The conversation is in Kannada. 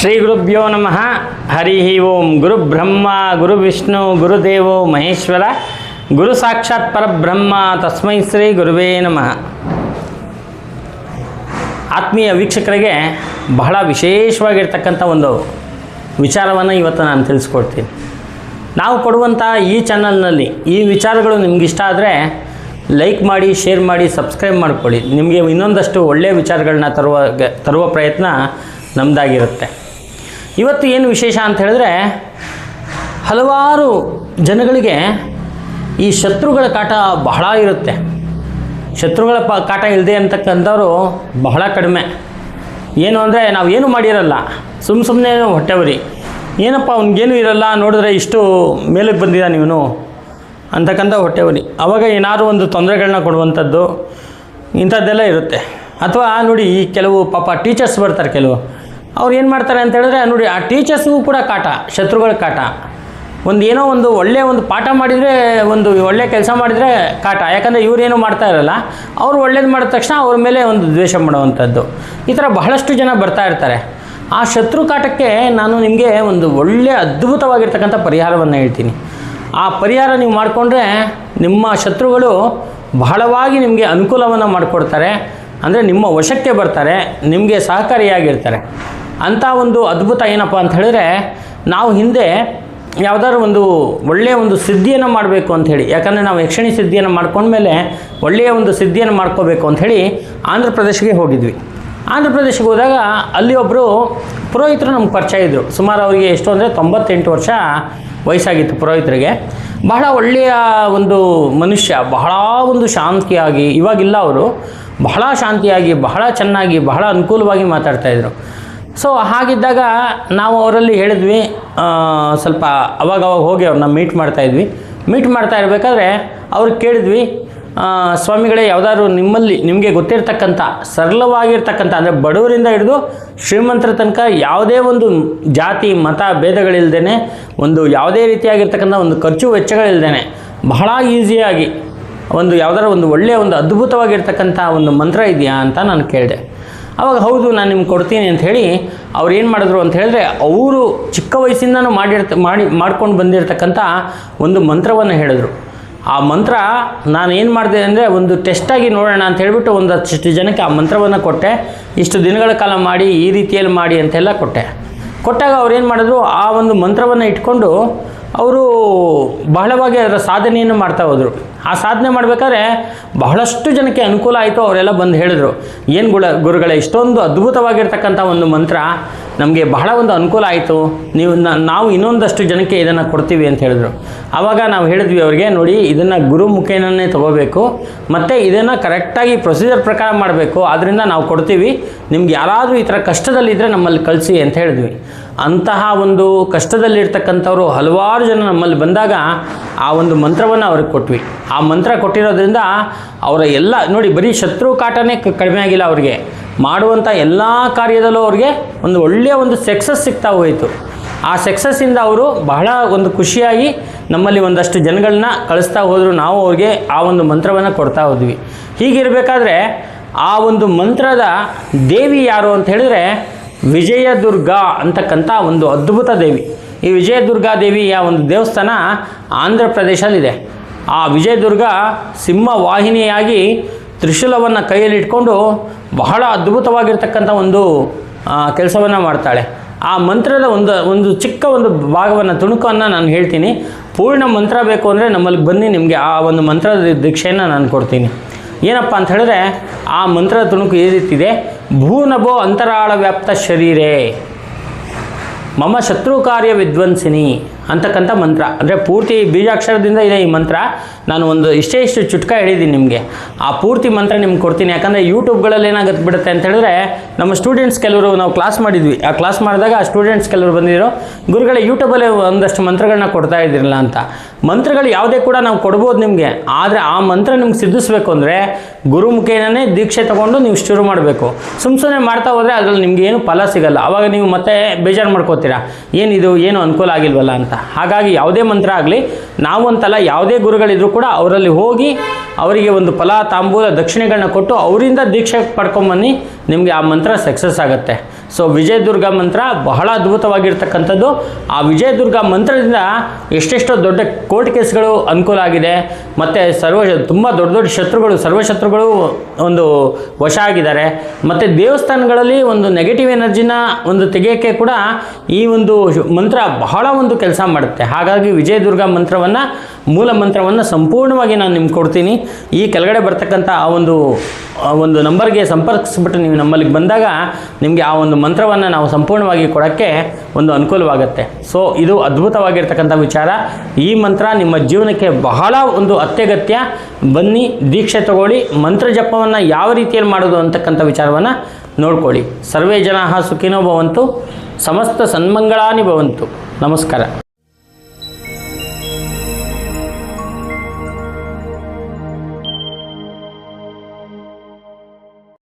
ಶ್ರೀ ಗುರುಭ್ಯೋ ನಮಃ. ಹರಿ ಓಂ. ಗುರು ಬ್ರಹ್ಮ, ಗುರು ವಿಷ್ಣು ಗುರುದೇವೋ ಮಹೇಶ್ವರ, ಗುರು ಸಾಕ್ಷಾತ್ ಪರಬ್ರಹ್ಮ, ತಸ್ಮೈ ಶ್ರೀ ಗುರುವೇ ನಮಃ. ಆತ್ಮೀಯ ವೀಕ್ಷಕರಿಗೆ ಬಹಳ ವಿಶೇಷವಾಗಿರ್ತಕ್ಕಂಥ ಒಂದು ವಿಚಾರವನ್ನು ಇವತ್ತು ನಾನು ತಿಳಿಸ್ಕೊಡ್ತೀನಿ. ನಾವು ಕೊಡುವಂಥ ಈ ಚಾನಲ್ನಲ್ಲಿ ಈ ವಿಚಾರಗಳು ನಿಮ್ಗೆ ಇಷ್ಟ ಆದರೆ ಲೈಕ್ ಮಾಡಿ, ಶೇರ್ ಮಾಡಿ, ಸಬ್ಸ್ಕ್ರೈಬ್ ಮಾಡ್ಕೊಳ್ಳಿ. ನಿಮಗೆ ಇನ್ನೊಂದಷ್ಟು ಒಳ್ಳೆಯ ವಿಚಾರಗಳನ್ನ ತರುವ ತರುವ ಪ್ರಯತ್ನ ನಮ್ಮದಾಗಿರುತ್ತೆ ಇವತ್ತು ಏನು ವಿಶೇಷ ಅಂತ ಹೇಳಿದ್ರೆ, ಹಲವಾರು ಜನಗಳಿಗೆ ಈ ಶತ್ರುಗಳ ಕಾಟ ಬಹಳ ಇರುತ್ತೆ. ಶತ್ರುಗಳ ಪ ಕಾಟ ಇಲ್ಲದೆ ಅಂತಕ್ಕಂಥವ್ರು ಬಹಳ ಕಡಿಮೆ. ಏನು ಅಂದರೆ ನಾವು ಏನು ಮಾಡಿರಲ್ಲ ಸುಮ್ಮ ಸುಮ್ಮನೆ ಹೊಟ್ಟೆವರಿ ಏನಪ್ಪ, ಅವ್ನಿಗೇನು ಇರಲ್ಲ, ನೋಡಿದ್ರೆ ಇಷ್ಟು ಮೇಲಕ್ಕೆ ಬಂದಿದ್ದ ನೀವು ಅಂತಕ್ಕಂಥ ಹೊಟ್ಟೆವರಿ ಅವಾಗ ಏನಾದರೂ ಒಂದು ತೊಂದರೆಗಳನ್ನ ಕೊಡುವಂಥದ್ದು ಇಂಥದ್ದೆಲ್ಲ ಇರುತ್ತೆ. ಅಥವಾ ನೋಡಿ ಈ ಕೆಲವು ಪಾಪ ಟೀಚರ್ಸ್ ಬರ್ತಾರೆ ಕೆಲವು. ಅವ್ರು ಏನು ಮಾಡ್ತಾರೆ ಅಂತ ಹೇಳಿದ್ರೆ, ನೋಡಿ, ಆ ಟೀಚರ್ಸ್ಗೂ ಕೂಡ ಕಾಟ, ಶತ್ರುಗಳ ಕಾಟ. ಒಂದು ಏನೋ ಒಂದು ಒಳ್ಳೆಯ ಒಂದು ಪಾಠ ಮಾಡಿದರೆ, ಒಂದು ಒಳ್ಳೆಯ ಕೆಲಸ ಮಾಡಿದರೆ ಕಾಟ. ಯಾಕಂದರೆ ಇವರೇನು ಮಾಡ್ತಾ ಇರಲ್ಲ, ಅವ್ರು ಒಳ್ಳೇದು ಮಾಡಿದ ತಕ್ಷಣ ಅವ್ರ ಮೇಲೆ ಒಂದು ದ್ವೇಷ ಮಾಡುವಂಥದ್ದು. ಈ ಥರ ಬಹಳಷ್ಟು ಜನ ಬರ್ತಾ ಇರ್ತಾರೆ. ಆ ಶತ್ರು ಕಾಟಕ್ಕೆ ನಾನು ನಿಮಗೆ ಒಂದು ಒಳ್ಳೆಯ ಅದ್ಭುತವಾಗಿರ್ತಕ್ಕಂಥ ಪರಿಹಾರವನ್ನು ಹೇಳ್ತೀನಿ. ಆ ಪರಿಹಾರ ನೀವು ಮಾಡಿಕೊಂಡ್ರೆ ನಿಮ್ಮ ಶತ್ರುಗಳು ಬಹಳವಾಗಿ ನಿಮಗೆ ಅನುಕೂಲವನ್ನು ಮಾಡಿಕೊಡ್ತಾರೆ. ಅಂದರೆ ನಿಮ್ಮ ವಶಕ್ಕೆ ಬರ್ತಾರೆ, ನಿಮಗೆ ಸಹಕಾರಿಯಾಗಿರ್ತಾರೆ. ಅಂಥ ಒಂದು ಅದ್ಭುತ ಏನಪ್ಪ ಅಂತ ಹೇಳಿದ್ರೆ ನಾವು ಹಿಂದೆ ಯಾವುದಾದ್ರು ಒಂದು ಒಳ್ಳೆಯ ಒಂದು ಸಿದ್ಧಿಯನ್ನು ಮಾಡಬೇಕು ಅಂಥೇಳಿ ಯಾಕಂದರೆ ನಾವು ಯಕ್ಷಿಣಿ ಸಿದ್ಧಿಯನ್ನು ಮಾಡ್ಕೊಂಡ್ಮೇಲೆ ಒಳ್ಳೆಯ ಒಂದು ಸಿದ್ಧಿಯನ್ನು ಮಾಡ್ಕೋಬೇಕು ಅಂಥೇಳಿ ಆಂಧ್ರ ಪ್ರದೇಶಕ್ಕೆ ಹೋಗಿದ್ವಿ. ಆಂಧ್ರ ಪ್ರದೇಶಕ್ಕೆ ಹೋದಾಗ ಅಲ್ಲಿ ಒಬ್ಬರು ಪುರೋಹಿತರು ನಮ್ಗೆ ಪರಿಚಯ ಇದ್ದರು ಸುಮಾರು ಅವರಿಗೆ ಎಷ್ಟು ಅಂದರೆ ತೊಂಬತ್ತೆಂಟು ವರ್ಷ ವಯಸ್ಸಾಗಿತ್ತು ಪುರೋಹಿತರಿಗೆ. ಬಹಳ ಒಳ್ಳೆಯ ಒಂದು ಮನುಷ್ಯ, ಬಹಳ ಒಂದು ಶಾಂತಿಯಾಗಿ, ಇವಾಗಿಲ್ಲ ಅವರು, ಬಹಳ ಶಾಂತಿಯಾಗಿ, ಬಹಳ ಚೆನ್ನಾಗಿ, ಬಹಳ ಅನುಕೂಲವಾಗಿ ಮಾತಾಡ್ತಾಯಿದ್ರು ಸೊ ಹಾಗಿದ್ದಾಗ ನಾವು ಅವರಲ್ಲಿ ಹೇಳಿದ್ವಿ ಸ್ವಲ್ಪ ಅವಾಗ ಅವಾಗ ಹೋಗಿ ಅವ್ರನ್ನ ಮೀಟ್ ಮಾಡ್ತಾಯಿದ್ವಿ ಮೀಟ್ ಮಾಡ್ತಾ ಇರಬೇಕಾದ್ರೆ ಅವ್ರು ಕೇಳಿದ್ವಿ ಸ್ವಾಮಿಗಳೇ ಯಾವುದಾದ್ರು ನಿಮ್ಮಲ್ಲಿ ನಿಮಗೆ ಗೊತ್ತಿರತಕ್ಕಂಥ, ಸರಳವಾಗಿರ್ತಕ್ಕಂಥ, ಅಂದರೆ ಬಡವರಿಂದ ಹಿಡಿದು ಶ್ರೀಮಂತರ ತನಕ ಯಾವುದೇ ಒಂದು ಜಾತಿ, ಮತ ಭೇದಗಳಿಲ್ದೇ ಒಂದು ಯಾವುದೇ ರೀತಿಯಾಗಿರ್ತಕ್ಕಂಥ ಒಂದು ಖರ್ಚು ವೆಚ್ಚಗಳಿಲ್ದೇ ಬಹಳ ಈಸಿಯಾಗಿ ಒಂದು ಯಾವುದಾದ್ರು ಒಂದು ಒಳ್ಳೆಯ, ಒಂದು ಅದ್ಭುತವಾಗಿರ್ತಕ್ಕಂಥ ಒಂದು ಮಂತ್ರ ಇದೆಯಾ ಅಂತ ನಾನು ಕೇಳಿದೆ. ಅವಾಗ ಹೌದು, ನಾನು ನಿಮ್ಗೆ ಕೊಡ್ತೀನಿ ಅಂತ ಹೇಳಿ ಅವ್ರು ಏನು ಮಾಡಿದ್ರು ಅಂತ ಹೇಳಿದ್ರೆ ಅವರು ಚಿಕ್ಕ ವಯಸ್ಸಿಂದನೂ ಮಾಡಿರ್ತ, ಮಾಡಿ, ಮಾಡ್ಕೊಂಡು ಬಂದಿರತಕ್ಕಂಥ ಒಂದು ಮಂತ್ರವನ್ನು ಹೇಳಿದ್ರು. ಆ ಮಂತ್ರ ನಾನು ಏನು ಮಾಡಿದೆ ಅಂದರೆ ಒಂದು ಟೆಸ್ಟಾಗಿ ನೋಡೋಣ ಅಂತ ಹೇಳಿಬಿಟ್ಟು ಒಂದು ಒಂದಷ್ಟು ಜನಕ್ಕೆ ಆ ಮಂತ್ರವನ್ನು ಕೊಟ್ಟೆ. ಇಷ್ಟು ದಿನಗಳ ಕಾಲ ಮಾಡಿ, ಈ ರೀತಿಯಲ್ಲಿ ಮಾಡಿ ಅಂತೆಲ್ಲ ಕೊಟ್ಟೆ. ಕೊಟ್ಟಾಗ ಅವ್ರು ಏನು ಮಾಡಿದ್ರು, ಆ ಒಂದು ಮಂತ್ರವನ್ನು ಇಟ್ಕೊಂಡು ಅವರು ಬಹಳವಾಗಿ ಅದರ ಸಾಧನೆಯನ್ನು ಮಾಡ್ತಾ ಹೋದರು. ಆ ಸಾಧನೆ ಮಾಡಬೇಕಾದ್ರೆ ಬಹಳಷ್ಟು ಜನಕ್ಕೆ ಅನುಕೂಲ ಆಯಿತು, ಅವರೆಲ್ಲ ಬಂದು ಹೇಳಿದರು. ಏನು ಗುಳ ಗುರುಗಳೇ, ಇಷ್ಟೊಂದು ಅದ್ಭುತವಾಗಿರ್ತಕ್ಕಂಥ ಒಂದು ಮಂತ್ರ ನಮಗೆ ಬಹಳ ಒಂದು ಅನುಕೂಲ ಆಯಿತು. ನೀವು ನಾವು ಇನ್ನೊಂದಷ್ಟು ಜನಕ್ಕೆ ಇದನ್ನು ಕೊಡ್ತೀವಿ ಅಂತ ಹೇಳಿದ್ರು. ಆವಾಗ ನಾವು ಹೇಳಿದ್ವಿ ಅವರಿಗೆ, ನೋಡಿ, ಇದನ್ನು ಗುರು ಮುಖೇನನ್ನೇ ತಗೋಬೇಕು. ಮತ್ತು ಇದನ್ನು ಕರೆಕ್ಟಾಗಿ ಪ್ರೊಸೀಜರ್ ಪ್ರಕಾರ ಮಾಡಬೇಕು. ಆದ್ದರಿಂದ ನಾವು ಕೊಡ್ತೀವಿ. ನಿಮ್ಗೆ ಯಾರಾದರೂ ಈ ಥರ ಕಷ್ಟದಲ್ಲಿದ್ದರೆ ನಮ್ಮಲ್ಲಿ ಕಳಿಸಿ ಅಂತ ಹೇಳಿದ್ವಿ. ಅಂತಹ ಒಂದು ಕಷ್ಟದಲ್ಲಿರ್ತಕ್ಕಂಥವ್ರು ಹಲವಾರು ಜನ ನಮ್ಮಲ್ಲಿ ಬಂದಾಗ ಆ ಒಂದು ಮಂತ್ರವನ್ನು ಅವ್ರಿಗೆ ಕೊಟ್ವಿ. ಆ ಮಂತ್ರ ಕೊಟ್ಟಿರೋದ್ರಿಂದ ಅವರ ಎಲ್ಲ, ನೋಡಿ, ಬರೀ ಶತ್ರು ಕಾಟನೇ ಕಡಿಮೆ ಆಗಿಲ್ಲ ಅವ್ರಿಗೆ. ಮಾಡುವಂಥ ಎಲ್ಲ ಕಾರ್ಯದಲ್ಲೂ ಅವ್ರಿಗೆ ಒಂದು ಒಳ್ಳೆಯ ಒಂದು ಸಕ್ಸಸ್ ಸಿಗ್ತಾ ಹೋಯಿತು. ಆ ಸಕ್ಸಸ್ಸಿಂದ ಅವರು ಬಹಳ ಒಂದು ಖುಷಿಯಾಗಿ ನಮ್ಮಲ್ಲಿ ಒಂದಷ್ಟು ಜನಗಳನ್ನ ಕಳಿಸ್ತಾ ಹೋದರೂ. ನಾವು ಅವ್ರಿಗೆ ಆ ಒಂದು ಮಂತ್ರವನ್ನು ಕೊಡ್ತಾ ಹೋದ್ವಿ. ಹೀಗಿರಬೇಕಾದ್ರೆ ಆ ಒಂದು ಮಂತ್ರದ ದೇವಿ ಯಾರು ಅಂತ ಹೇಳಿದ್ರೆ ವಿಜಯದುರ್ಗ ಅಂತಕ್ಕಂಥ ಒಂದು ಅದ್ಭುತ ದೇವಿ. ಈ ವಿಜಯದುರ್ಗಾ ದೇವಿಯ ಒಂದು ದೇವಸ್ಥಾನ ಆಂಧ್ರ ಪ್ರದೇಶದಲ್ಲಿದೆ ಆ ವಿಜಯದುರ್ಗ ಸಿಂಹವಾಹಿನಿಯಾಗಿ ತ್ರಿಶೂಲವನ್ನು ಕೈಯಲ್ಲಿ ಇಟ್ಕೊಂಡು ಬಹಳ ಅದ್ಭುತವಾಗಿರ್ತಕ್ಕಂಥ ಒಂದು ಕೆಲಸವನ್ನು ಮಾಡ್ತಾಳೆ. ಆ ಮಂತ್ರದ ಒಂದು ಒಂದು ಚಿಕ್ಕ ಒಂದು ಭಾಗವನ್ನು, ತುಣುಕನ್ನು ನಾನು ಹೇಳ್ತೀನಿ. ಪೂರ್ಣ ಮಂತ್ರ ಬೇಕು ಅಂದರೆ ನಮ್ಮಲ್ಲಿ ಬನ್ನಿ, ನಿಮಗೆ ಆ ಒಂದು ಮಂತ್ರದ ದೀಕ್ಷೆಯನ್ನು ನಾನು ಕೊಡ್ತೀನಿ. ಏನಪ್ಪ ಅಂತ ಹೇಳಿದ್ರೆ, ಆ ಮಂತ್ರದ ತುಣುಕು ಈ ರೀತಿದೆ ಭೂನಭೋ ಅಂತರಾಳ ವ್ಯಾಪ್ತ ಶರೀರೇ. ಮಮ ಶತ್ರು ಕಾರ್ಯ ವಿದ್ವಂಸಿನಿ. ಅಂತಕ್ಕಂಥ ಮಂತ್ರ. ಅಂದರೆ ಪೂರ್ತಿ ಬೀಜಾಕ್ಷರದಿಂದ ಇದೆ ಈ ಮಂತ್ರ. ನಾನು ಒಂದು ಇಷ್ಟೇ ಇಷ್ಟು ಚುಟ್ಕ ಹೇಳಿದ್ದೀನಿ ನಿಮಗೆ. ಆ ಪೂರ್ತಿ ಮಂತ್ರ ನಿಮ್ಗೆ ಕೊಡ್ತೀನಿ. ಯಾಕಂದರೆ ಯೂಟ್ಯೂಬ್ಗಳಲ್ಲಿ ಏನಾಗುತ್ತೆ ಬಿಡುತ್ತೆ ಅಂತ ಹೇಳಿದ್ರೆ, ನಮ್ಮ ಸ್ಟೂಡೆಂಟ್ಸ್ ಕೆಲವರು ನಾವು ಕ್ಲಾಸ್ ಮಾಡಿದ್ವಿ. ಆ ಕ್ಲಾಸ್ ಮಾಡಿದಾಗ ಆ ಸ್ಟೂಡೆಂಟ್ಸ್ ಕೆಲವರು ಬಂದಿದ್ರು, ಗುರುಗಳೇ ಯೂಟ್ಯೂಬಲ್ಲೇ ಒಂದಷ್ಟು ಮಂತ್ರಗಳನ್ನ ಕೊಡ್ತಾ ಇದ್ದಿರಲ್ಲ ಅಂತ. ಮಂತ್ರಗಳು ಯಾವುದೇ ಕೂಡ ನಾವು ಕೊಡ್ಬೋದು ನಿಮಗೆ. ಆದರೆ ಆ ಮಂತ್ರ ನಿಮ್ಗೆ ಸಿದ್ಧಿಸ್ಬೇಕು ಅಂದರೆ ಗುರುಮುಖೇನೇ ದೀಕ್ಷೆ ತೊಗೊಂಡು ನೀವು ಶುರು ಮಾಡಬೇಕು. ಸುಮ್ ಸುಮ್ಮನೆ ಮಾಡ್ತಾ ಹೋದರೆ ಅದರಲ್ಲಿ ನಿಮ್ಗೆ ಏನು ಫಲ ಸಿಗಲ್ಲ. ಅವಾಗ ನೀವು ಮತ್ತೆ ಬೇಜಾರು ಮಾಡ್ಕೋತೀರಾ. ಏನಿದು, ಏನು ಅನುಕೂಲ ಆಗಿಲ್ವಲ್ಲ ಅಂತ. ಹಾಗಾಗಿ ಯಾವುದೇ ಮಂತ್ರ ಆಗಲಿ, ನಾವು ಅಂತಲ್ಲ ಯಾವುದೇ ಗುರುಗಳಿದ್ರು ಕೂಡ ಅವರಲ್ಲಿ ಹೋಗಿ ಅವರಿಗೆ ಒಂದು ಫಲ, ತಾಂಬೂಲ ದಕ್ಷಿಣೆಗಳನ್ನ ಕೊಟ್ಟು ಅವರಿಂದ ದೀಕ್ಷೆ ಪಡ್ಕೊಂಬನ್ನಿ, ನಿಮಗೆ ಆ ಮಂತ್ರ ಸಕ್ಸಸ್ ಆಗುತ್ತೆ. ಸೊ ವಿಜಯದುರ್ಗ ಮಂತ್ರ ಬಹಳ ಅದ್ಭುತವಾಗಿರ್ತಕ್ಕಂಥದ್ದು. ಆ ವಿಜಯದುರ್ಗ ಮಂತ್ರದಿಂದ ಎಷ್ಟೆಷ್ಟೋ ದೊಡ್ಡ ಕೋರ್ಟ್ ಕೇಸ್ಗಳು ಅನುಕೂಲ ಆಗಿದೆ. ಮತ್ತು ಸರ್ವ, ತುಂಬ ದೊಡ್ಡ ದೊಡ್ಡ ಶತ್ರುಗಳು ಸರ್ವಶತ್ರುಗಳು ಒಂದು ವಶ ಆಗಿದ್ದಾರೆ. ಮತ್ತು ದೇವಸ್ಥಾನಗಳಲ್ಲಿ ಒಂದು ನೆಗೆಟಿವ್ ಎನರ್ಜಿನ ಒಂದು ತೆಗೆಯೋಕ್ಕೆ ಕೂಡ ಈ ಒಂದು ಮಂತ್ರ ಬಹಳ ಒಂದು ಕೆಲಸ ಮಾಡುತ್ತೆ. ಹಾಗಾಗಿ ವಿಜಯದುರ್ಗ ಮಂತ್ರವನ್ನು, ಮೂಲ ಮಂತ್ರವನ್ನು ಸಂಪೂರ್ಣವಾಗಿ ನಾನು ನಿಮ್ಗೆ ಕೊಡ್ತೀನಿ. ಈ ಕೆಳಗಡೆ ಬರ್ತಕ್ಕಂಥ ಆ ಒಂದು ಒಂದು ನಂಬರ್ಗೆ ಸಂಪರ್ಕಿಸ್ಬಿಟ್ಟು ನೀವು ನಮ್ಮಲ್ಲಿಗೆ ಬಂದಾಗ ನಿಮಗೆ ಆ ಒಂದು ಮಂತ್ರವನ್ನು ನಾವು ಸಂಪೂರ್ಣವಾಗಿ ಕೊಡೋಕ್ಕೆ ಒಂದು ಅನುಕೂಲವಾಗುತ್ತೆ. ಸೊ ಇದು ಅದ್ಭುತವಾಗಿರ್ತಕ್ಕಂಥ ವಿಚಾರ. ಈ ಮಂತ್ರ ನಿಮ್ಮ ಜೀವನಕ್ಕೆ ಬಹಳ ಒಂದು ಅತ್ಯಗತ್ಯ. ಬನ್ನಿ, ದೀಕ್ಷೆ ತಗೊಳ್ಳಿ, ಮಂತ್ರ ಜಪವನ್ನು ಯಾವ ರೀತಿಯಲ್ಲಿ ಮಾಡೋದು ಅಂತಕ್ಕಂಥ ವಿಚಾರವನ್ನು ನೋಡ್ಕೊಳ್ಳಿ. ಸರ್ವೇ ಜನ ಸುಖಿನೋ ಭವಂತು, ಸಮಸ್ತ ಸನ್ಮಂಗಳಾನಿ ಭವಂತು. ನಮಸ್ಕಾರ.